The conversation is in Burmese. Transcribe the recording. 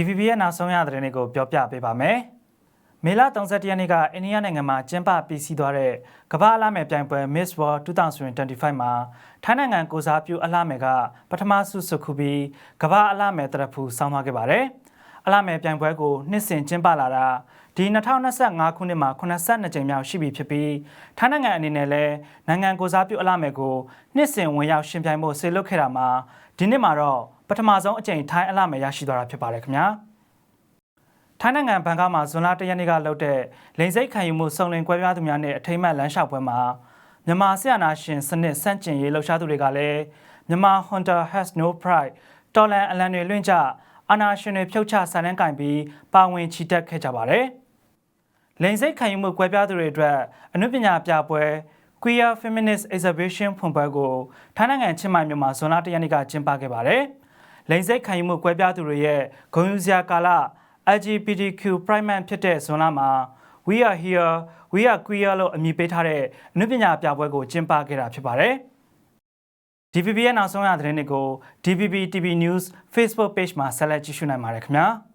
DVB ရဲ့နောက်ဆုံးရသတင်းတွေကိုပြောပြပေးပါမယ်။မေလ31ရက်နေ့ကအိန္ဒိယနိုင်ငံမှာကျင်းပပြီးစီးသွားတဲ့ကမ္ဘာအလားမယ်ပြိုင်ပွဲ Miss World 2025မှာထိုင်းနိုင်ငံကိုစားပြုအလားမယ်ကပထမဆုစုခုပြီးကမ္ဘာအလားမယ်တရဖူဆောင်းသွားခဲ့ပါတယ်။ အလားမယ်ပြိုင်ပွဲကိုနှစ်စဉ်ကျင်းပလာတာဒီ2025ခုနှစ်မှာ82ကြိမ်မြောက်ရှိပြီဖြစ်ပြီးထိုင်းနိုင်ငံအနေနဲ့လည်းနိုင်ငံကိုစားပြုအလားမယ်ကိုနှစ်စဉ်ဝင်ရောက်ရှင်ပြိုင်ဖို့ဆေလွတ်ခဲ့တာမှာဒီနှစ်မှာတော့ပထမဆုံးအကြိမ်ထိုင်းအလားမယ်ရရှိသွားတာဖြစ်ပါတယ်ခင်ဗျာ။ထိုင်းနိုင်ငံဘန်ကောက်မှာဇွန်လ၁ရက်နေ့ကလုပ်တဲ့လိန်စိတ်ခံယူမှုစုံလင်ကွဲပြားသူများနဲ့အထိမ်းအမှတ်လမ်းလျှောက်ပွဲမှာမြန်မာဆရာနာရှင်စနစ်စန့်ကျင်ရေးလှုပ်ရှားသူတွေကလည်းမြန်မာ Honda has no pride တော်လန်အလံတွေလွှင့်ကြ အာနာရှင်တွေဖြုတ်ချဆန်နှန်းကင်ပြီးပါဝင်ချီတက်ခဲ့ကြပါတယ်။လိန်စိတ်ခံယူမှုကွဲပြားသူတွေအတွက်အနုပညာပြပွဲ Queer Feminist Exhibition ဖွင့်ပွဲကိုထိုင်းနိုင်ငံချင်းမိုင်မြို့မှာဇွန်လ၁ရက်နေ့ကကျင်းပခဲ့ပါတယ်။လိန်စိတ်ခံယူမှုကွဲပြားသူတွေရဲ့ဂုဏ်ယူစရာကာလ LGBTQ Pride Month ဖြစ်တဲ့ဇွန်လမှာ We are here we are queer လို့အမည်ပေးထားတဲ့အနုပညာပြပွဲကိုကျင်းပခဲ့တာဖြစ်ပါတယ်။ DVB ရဲ့နောက်ဆုံးရသတင်းတွေကို DVB TV News Facebook Page မှာဆက်လက်ကြည့်ရှုနိုင်ပါတယ်ခင်ဗျာ။